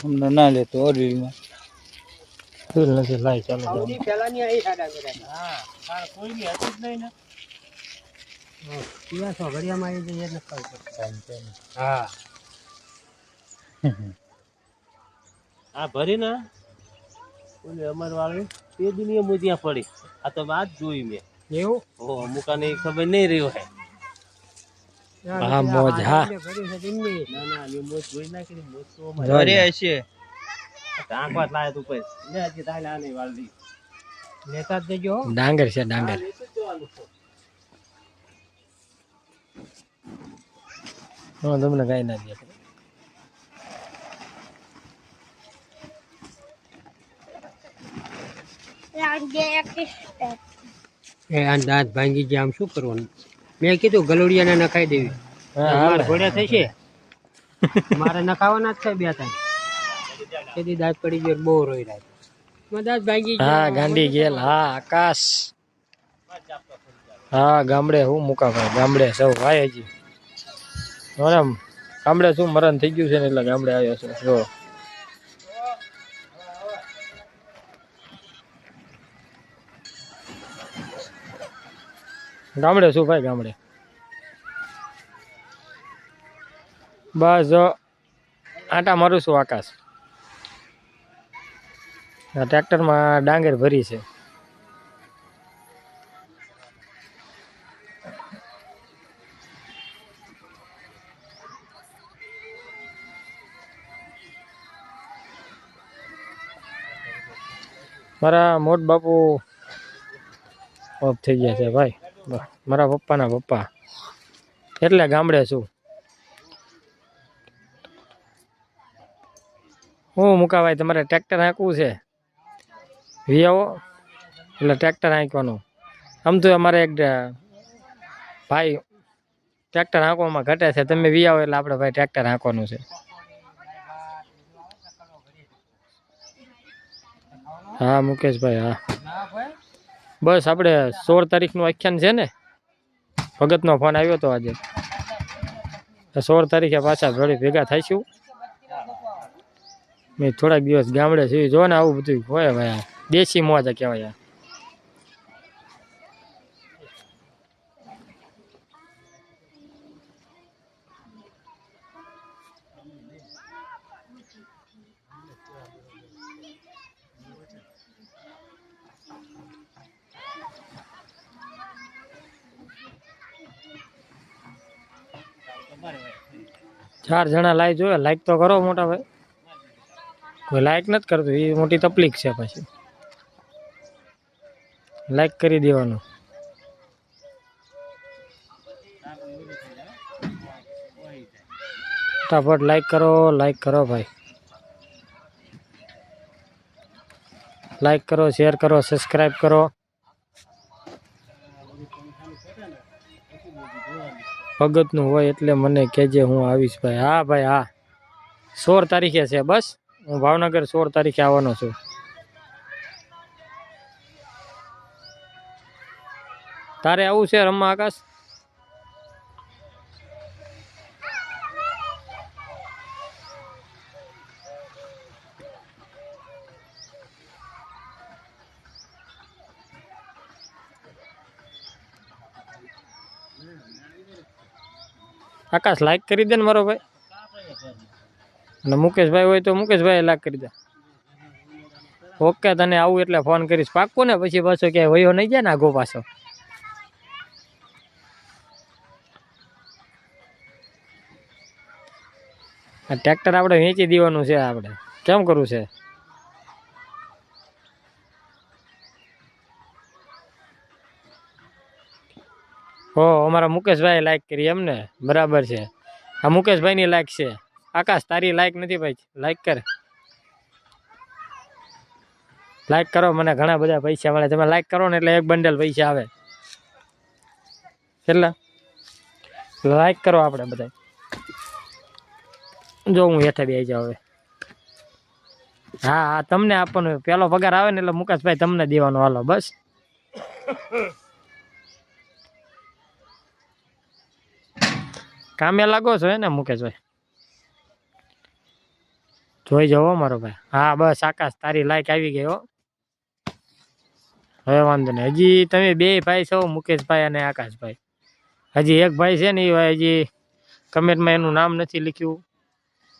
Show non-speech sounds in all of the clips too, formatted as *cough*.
અમને ના લેતો ઓરડીમાં ફીલ નથી લાઈ ચાલો હા તાર કોઈની હતી જ નહીં ને. પીવા છો ઘડિયામાં આવી જઈએ પડે. હા. *laughs* આ ભરી ને ઓલી અમર વાળી તે દુનિયા મુ ત્યાં પડી. આ તો વાત જોઈ મેં. એવું? ઓ અમુકાને ખબર નહીં રહ્યો હે. હા. મોજ, હા. ઘરે હશે. ડાંગર છે ડાંગર. તમને કઈ ના દે. એ આ દાંત ભાંગી ગયા આમ શું કરવાનું? મેં કીધું ગલોડિયાને નખાઈ દેવી. મારે ઘોડ્યા થશે મારે નખાવાના જ થાય બે ત્રણ. તેથી દાંત પડી ગયો બહુ રોઈ દાંત ભાંગી હા ગાંડી ગેલ હા આકાશ. હા ગામડે હું મુકા ભાઈ? ગામડે સૌ ભાઈ હજી. ગામડે શું મરણ થઈ ગયું છે ને એટલે ગામડે આવ્યો છે. જો. ગામડે શું ભાઈ, ગામડે. બસ જો, આટા મારું છું આકાશ. ટ્રેક્ટરમાં ડાંગર ભરી છે. મારા મોટ બાપુ ઓફ થઈ ગયા છે ભાઈ. મારા પપ્પાના પપ્પા. એટલે ગામડે છું? હું મુકાવાય તમારે ટ્રેક્ટર હાંકવું છે? વી આવો એટલે ટ્રેક્ટર હાંકવાનું. આમ તો અમારે એક ભાઈ ટ્રેક્ટર હાંકવામાં ઘટે છે. તમે વી આવો એટલે આપણે ભાઈ ટ્રેક્ટર હાંકવાનું છે. હા, મુકેશભાઈ, હા. બસ આપણે સોળ તારીખનું આખ્યાન છે ને, ભગતનો ફોન આવ્યો હતો આજે. સોળ તારીખે પાછા જોડે ભેગા થઈશું. મેં થોડાક દિવસ ગામડે છે જો ને આવું બધું હોય ભાઈ દેશી મોજા કહેવાય ચાર જણા લાઈક જોયો લાઈક તો કરો મોટા ભાઈ. કોઈ લાઈક નથી કરતું એ મોટી તકલીફ છે પછી. લાઈક કરી દેવાનું. ફટાફટ લાઈક કરો લાઈક કરો ભાઈ. લાઈક કરો શેર કરો સબસ્ક્રાઈબ કરો. ભગતનું હોય એટલે મને કહેજે હું આવીશ ભાઈ. હા ભાઈ, હા. સોળ તારીખે છે, બસ? હું ભાવનગર સોળ તારીખે આવવાનો છું. તારે આવું છે રમવા આકાશ? આકાશ લાઈક કરી દે ને મારો ભાઈ. અને મુકેશભાઈ હોય તો મુકેશભાઈ લાઈક કરી દે. ઓકે, તને આવું એટલે ફોન કરીશ. પાક્કું ને? પછી પાછો ક્યાંય વયો નહીં જાય ને આગો પાછો. ટ્રેક્ટર આપણે વેચી દેવાનું છે આપણે. કેમ કરવું છે? હો, અમારા મુકેશભાઈ લાઈક કરી એમને. બરાબર છે. આ મુકેશભાઈની લાઈક છે. આકાશ, તારી લાઈક નથી ભાઈ. લાઈક કર. લાઈક કરો, મને ઘણા બધા પૈસા મળે. તમે લાઈક કરો ને એટલે એક બંડલ પૈસા આવે. કેટલા લાઈક કરો આપણે બધા જો હું હેઠે બે જાઉં હવે. હા હા, તમને આપવાનું. પેલો પગાર આવે ને એટલે મુકેશભાઈ તમને દેવાનો. હાલો, બસ. કામે લાગો છો એને મુકેશભાઈ જોઈ જવો મારો ભાઈ. હા, બસ, આકાશ, તારી લાઈક આવી ગઈ હો. હવે વાંધો નહીં. હજી તમે બે ભાઈ છો મુકેશભાઈ અને આકાશભાઈ હજી એક ભાઈ છે ને, એ ભાઈ હજી કમેન્ટમાં એનું નામ નથી લખ્યું.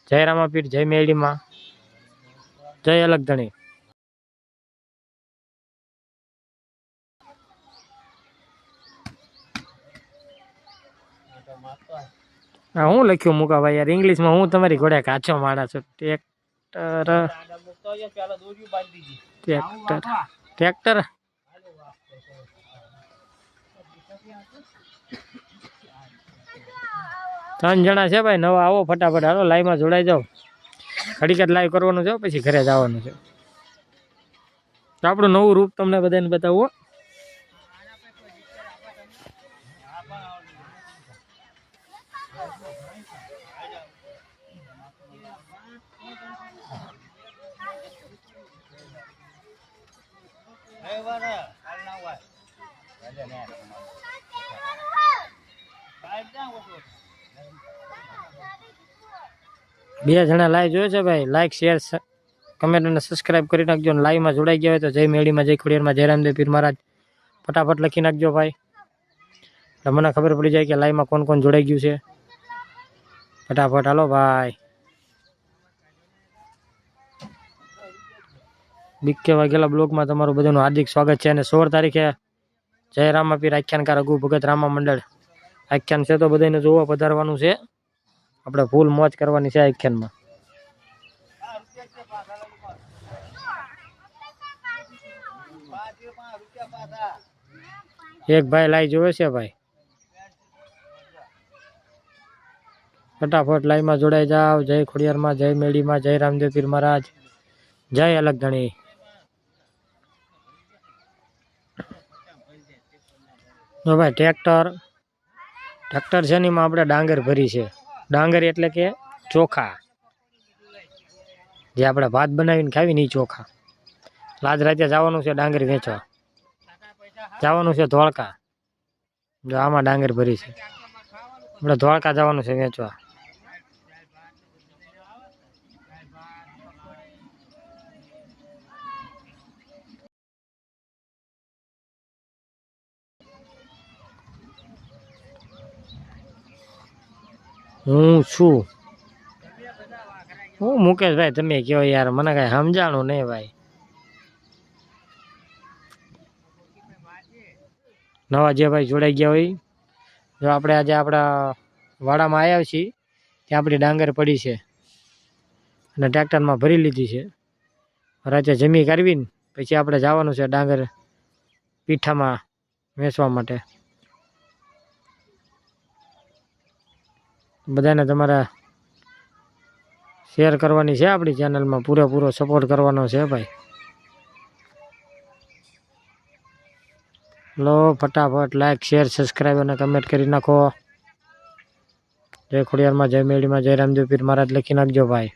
જય રામાપીર જય મેળીમાં જય અલગ ધણી. હા, હું લખ્યું મુકાભાઈ યાર? ઇંગ્લિશમાં હું તમારી ઘોડે કાચો માણસ છું. ટ્રેક્ટર ટ્રેક્ટર ટ્રેક્ટર ત્રણ જણા છે ભાઈ, નવા આવો ફટાફટ. હાલો લાઈવમાં જોડાઈ જાઓ. ખડીકત લાઈવ કરવાનું છે પછી ઘરે જવાનું છે. આપણું નવું રૂપ તમને બધાને હો. બે જણા લાઈવ જોયો છે ભાઈ. લાઈક શેર કમેન્ટ અને સબસ્ક્રાઈબ કરી નાખજો અને લાઈવમાં જોડાઈ ગયા હોય તો જય મેળીમાં જય ખોડિયારમાં જય રામદેવ પીર મહારાજ. ફટાફટ લખી નાખજો ભાઈ. એટલે મને ખબર પડી જાય કે લાઈવમાં કોણ કોણ જોડાઈ ગયું છે. ફટાફટ હાલો ભાઈ. બીક વાઘેલા બ્લોકમાં તમારું બધાનું હાર્દિક સ્વાગત છે અને સોળ તારીખે જય રામાપીર આખ્યાનકાર રઘુ ભગત રામા મંડળ. આખ્યાન છે તો બધાને જોવા પધારવાનું છે. આપણે ફૂલ મોજ કરવાની છે આખ્યાનમાં. એક ભાઈ લાઈ જોવે છે ભાઈ. ફટાફટ લાઈમાં જોડાઈ જાવ જય ખોડિયારમાં, જય મેળીમાં જય રામદેવ પીર મહારાજ. જય અલગ ધણી. જો ભાઈ, ટ્રેક્ટર. ટ્રેક્ટર છે ને આપણે ડાંગર ભરી છે. ડાંગર એટલે કે ચોખા. જે આપણે ભાત બનાવીને ખાવી ને એ ચોખા. લાજ રાતે જવાનું છે ડાંગર વેચવા. જવાનું છે ધોળકા. જો આમાં ડાંગર ભરી છે. આપણે ધોળકા જવાનું છે વેચવા. હું છું. હું મુકેશભાઈ, તમે કહો યાર, મને કાંઈ સમજાણું નહીં ભાઈ. નવા જે ભાઈ જોડાઈ ગયા હોય. જો આપણે આજે આપણા વાડામાં આવ્યા છીએ, ત્યાં આપણી ડાંગર પડી છે. અને ટ્રેક્ટરમાં ભરી લીધી છે. રાતે જમી કરવીને પછી આપણે જવાનું છે ડાંગર પીઠામાં વેચવા માટે. બધાને તમારા શેર કરવાની છે આપણી ચેનલમાં પૂરેપૂરો સપોર્ટ કરવાનો છે ભાઈ. લો, ફટાફટ લાઈક શેર સબસ્ક્રાઈબ અને કમેન્ટ કરી નાખો. જય ખોડિયારમાં, જય મેળીમાં જય રામદેવ પીર. મહારાજ લખી નાખજો ભાઈ.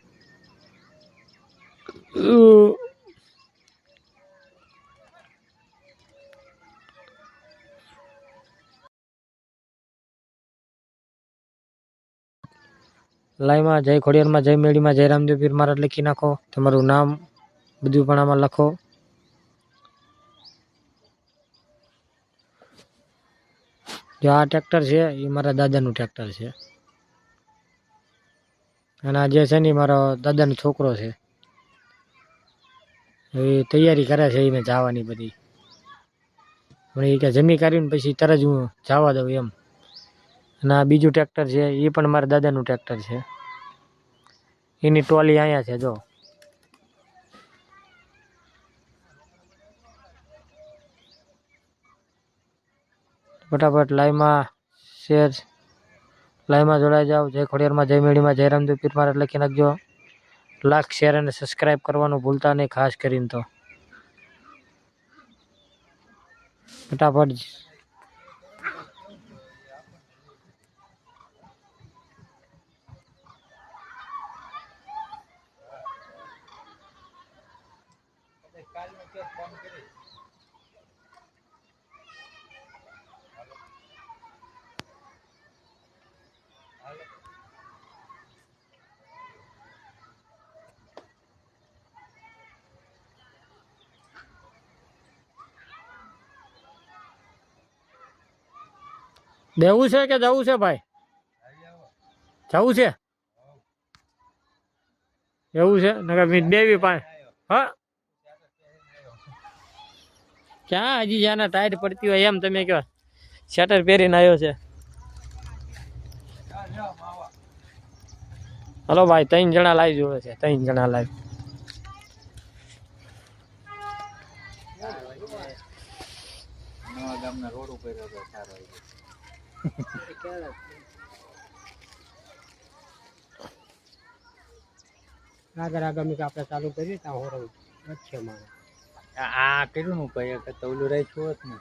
લાઈમાં, જય ખોડિયારમાં, જય મેળીમાં, જય રામદેવ પીર મહારાજ લખી નાખો. તમારું નામ બધું પણ આમાં લખો. જો આ ટ્રેક્ટર છે, એ મારા દાદાનું ટ્રેક્ટર છે. અને આ જે છે ને મારો દાદાનો છોકરો છે. એ તૈયારી કરે છે એને જવાની બધી. પણ એ કે જમી કરીને પછી તરત હું જવા દઉં એમ. અને બીજું ટ્રેક્ટર છે, એ પણ મારા દાદાનું ટ્રેક્ટર છે. એની ટોલી અહીંયા છે, જો. ફટાફટ લાઈવમાં શેર લાઈવમાં જોડાઈ જાઓ. જય ખોડિયારમાં, જય મેળીમાં, જય રામદેવ પીર મહારાજ લખી નાખજો. લાખ, શેર અને સબસ્ક્રાઈબ કરવાનું ભૂલતા નહીં, ખાસ કરીને તો. ફટાફટ દેવું છે કે જવું છે ભાઈ? જવું છે? એવું છે? નકર દેવી પાસે. હા? ક્યાં હજી જ્યાં ટાઈટ પડતી હોય એમ તમે કહો. શટર પહેરીને આવ્યો છે. હલો ભાઈ, ત્રણ જણા લાઈવ જોવે છે. ત્રણ જણા લાઈવ ગામના રોડ ઉપર આગળ આગામી આપણે ચાલુ કરીએ ત્યાં હોરવ છે મારે. આ કેટલું કર્યું ને ભાઈ કે તવલું રાખ્યું હોત ને.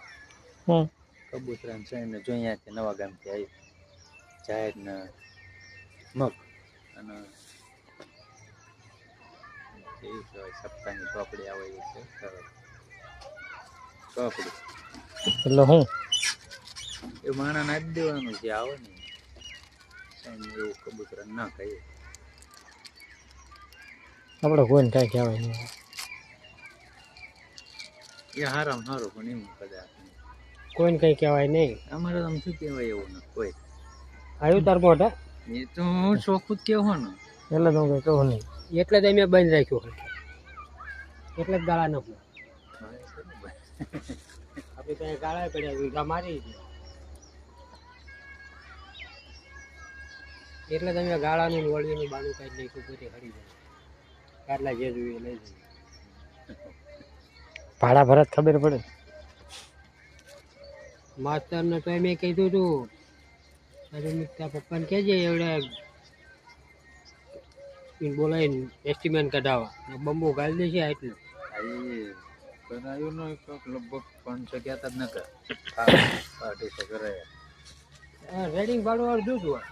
હમ. કબૂતરા ને જોયા જો અહીંયાથી નવા ગામથી આવી. જાહેર ને મગ. અને એ કહેવાય સપ્તાહની ચોપડી આવે છે. સરસ. ચોપડી. એટલે હું? એ માણા જ દેવાનું જે આવે ને એમ એવું કબૂતર ના કહીએ આપણે કોઈને કાંઈ કહેવાય નહીં. એ હારામ સારું પણ એમ કદાચ કોઈને કંઈ કહેવાય નહીં. અમારે આમ શું કહેવાય એવું ન કોઈ આવ્યું તાર મોઢે? એ તો હું ચોખ્ખું જ કહેવાનું. ને એટલે તો હું કંઈ કહું નહીં. એટલે જ અમે બંધ રાખ્યું એટલે જ ગાળા ન. આપણે ત્યાં ગાળા પડ્યા મારી એટલે તમે ગાળાનું ને વળીનું બાનું કાઢી નાખ્યું પૂરી હરી જાય. કાટલા જે જોઈએ લઈ જાય. ભાડા ભરત ખબર પડે? માસ્તરને તો મેં કીધું તું અરે મિત્તા પપ્પાને કહેજે એવડે બોલાવીને એસ્ટિમેટ કઢાવવા. બંબુ ગાળી દેશે એટલે. કરાયું લગભગ પાંચસો કહેતા જ નકર *coughs* રેડિંગ ભાડું અડધું જ હોય.